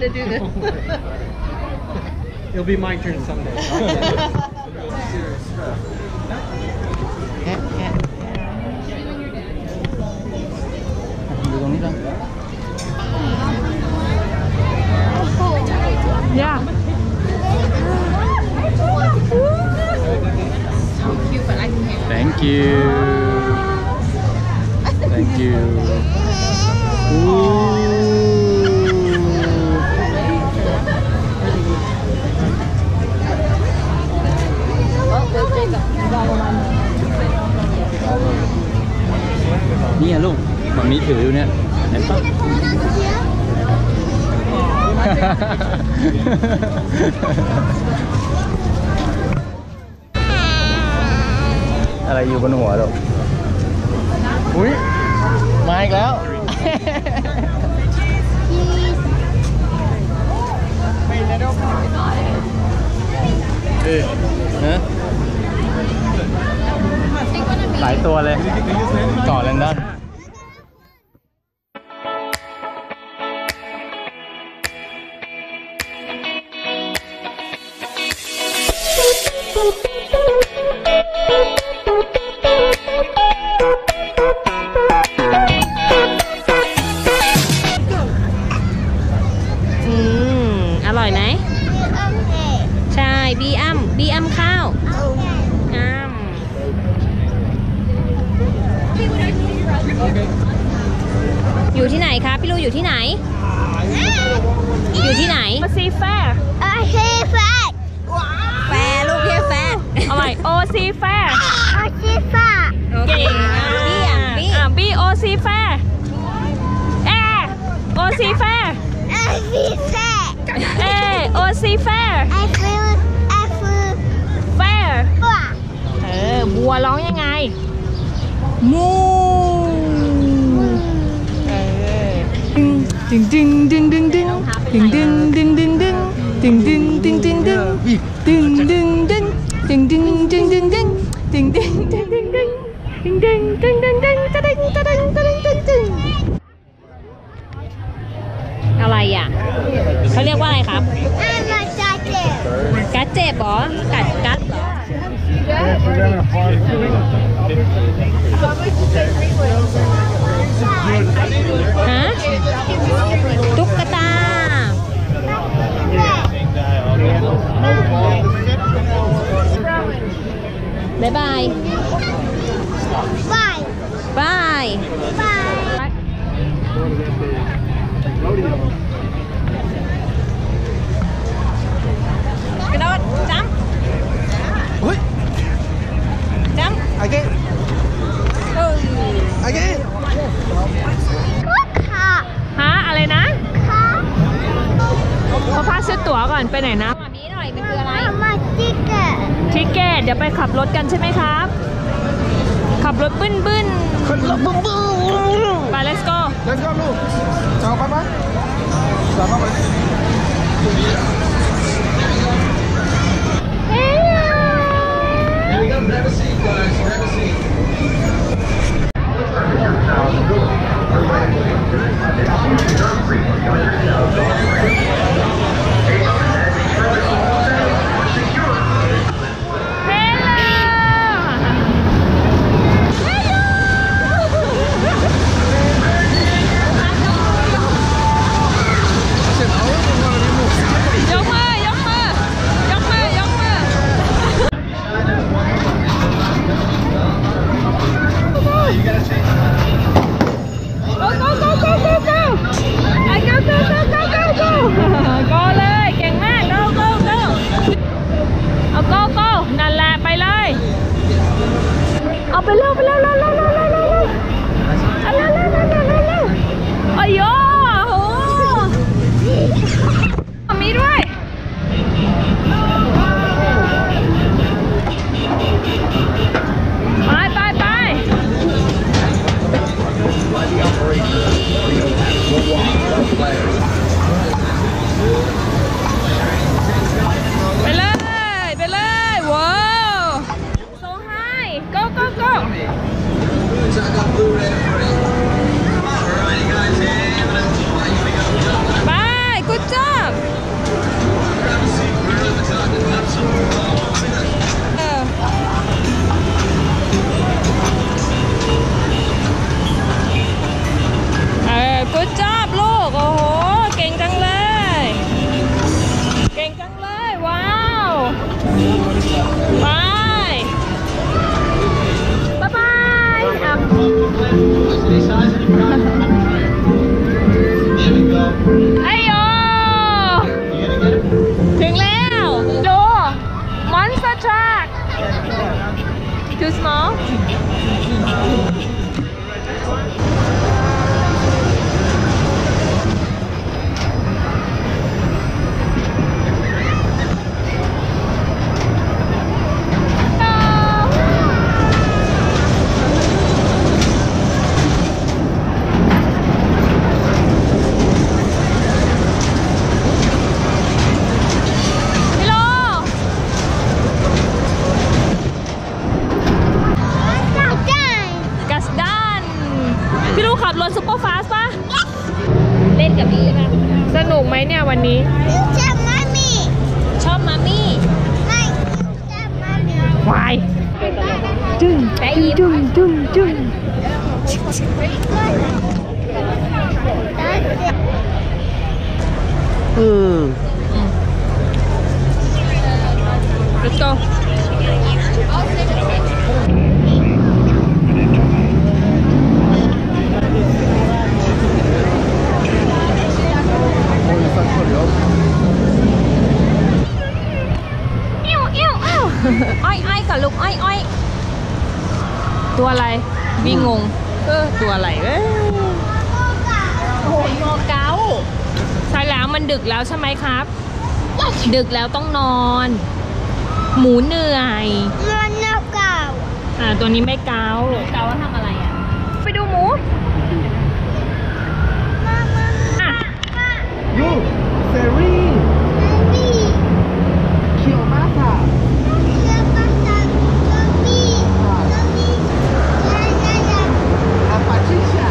to do this. It'll be my turn someday. Yeah. Thank you. Thank you. อะไรอยู่บนหัวลูกอุ้ยมาอีกแล้วเอ๊ะนะหลายตัวเลย ต่อแลนดอน ร่อยไหมใช่บีอัมบีอัมข้าวอ้ามอยู่ที่ไหนคะพี่ลูอยู่ที่ไหน อยู่ที่ไหนมาซีแฟร์แฟร์ลูกพี่แฟร์เอาใหม่โอซีแฟร์เก่งอะบี้อะบี้อะบีโอซีแฟร์เอโอซีแฟร์เอโอซีแฟร์ แฟร์เออบัวร้องยังไง มูเออดึงดึงดึงดึงดึงดึงดึงดึงดึงดึงดึงดึงดึงดึง bum bum ขับรถซุปเปอร์ฟาสต์ป่ะ เล่นกับพี่นะสนุกไหมเนี่ยวันนี้ ชอบมามี่ชอบมามี่ไม่ชอบมามี่วายจึ้งจึ้งจึ้งจึ้งอืม Let's go. อิ้วอ้อยอ้อยกับลูกอ้อยอ้อยตัวอะไรวิ่งงงเออตัวอะไรเอ้ยโอ้ยงอเกาใช่แล้วมันดึกแล้วใช่ไหมครับ ดึกแล้วต้องนอน หมูเหนื่อยมันนกเก่าอ่าตัวนี้ไม่เกาเกาทำอะไรอะ ไปดูหมูอะยูเซรีเคียวมาค่ะ อาปาชิชา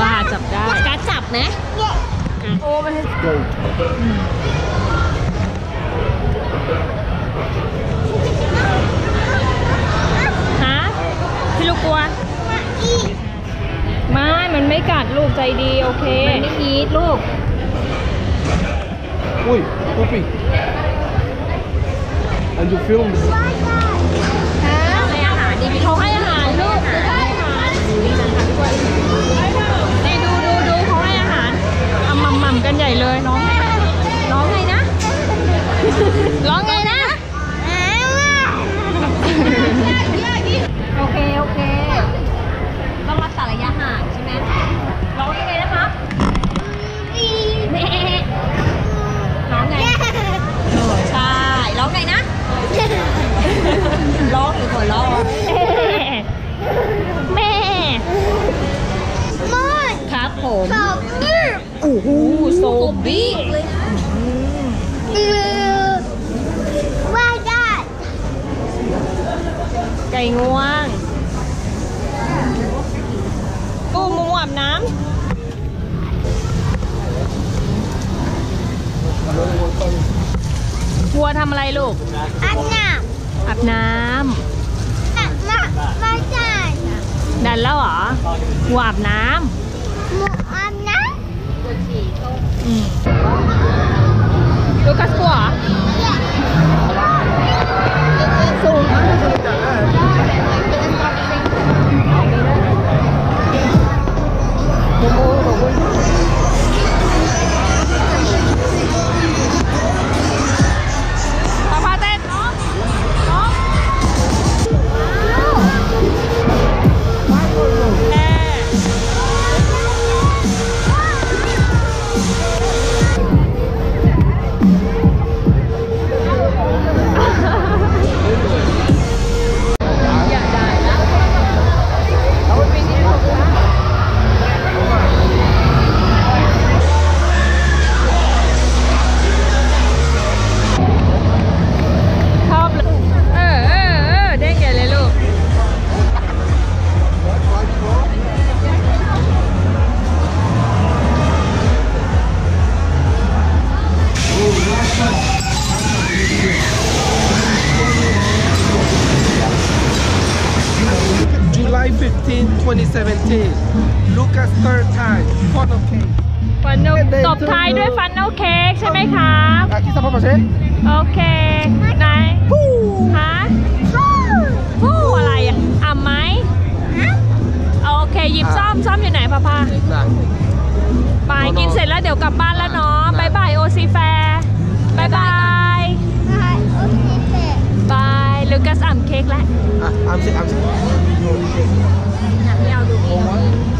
บ้าจับได้การจับนะโอ้ไม่ให้ โก ฮะพี่ลูกกลัว ไม่ มันไม่กั ดลูกใจดี โอเคมันไม่อีทลูก อุ้ยปุ๊บปี้ and you film ให้อาหารดีเขาให้อาหารลูกเขาให้อาหารนี่ดูดูดูเขาให้อาหารเอามัมมัมกันใหญ่เลยน้องไงน้องไงนะ ร้องไงนะ โอเค โอเค ต้องรักษาระยะห่างใช่ไหมร้องยังไงนะครับแม่ร้องไงเออใช่ ร้องไงนะ ร้องหรือหัวเราะแม่ ครับผมโอ้โหโซบี้ไก่ งวงปูหมูอาบน้ำวัวทำอะไรลูก อาบน้ำดันแล้วเหรอวัวอาบน้ำอืมลูกัสกลัวเหรอสูง 15, 2017 Lucas third time photo cake ฟันโนตบท้ายด้วยฟันโนเค้กใช่ไหมครับ Aqui está pra você โอเค ไหนฮะฟู่อะไรอะอ่ำไหมโอเคหยิบซ่อมซ่อมอยู่ไหนพ่อพ่า Tá ไปกินเสร็จแล้วเดี๋ยวกลับบ้านแล้วเนาะบายบายโอซีแฟร์บายบายบายลูกัสอ่ำเค้กแล้ว Ah, I'm sick, I'm sick ไม่เอาดู Oman.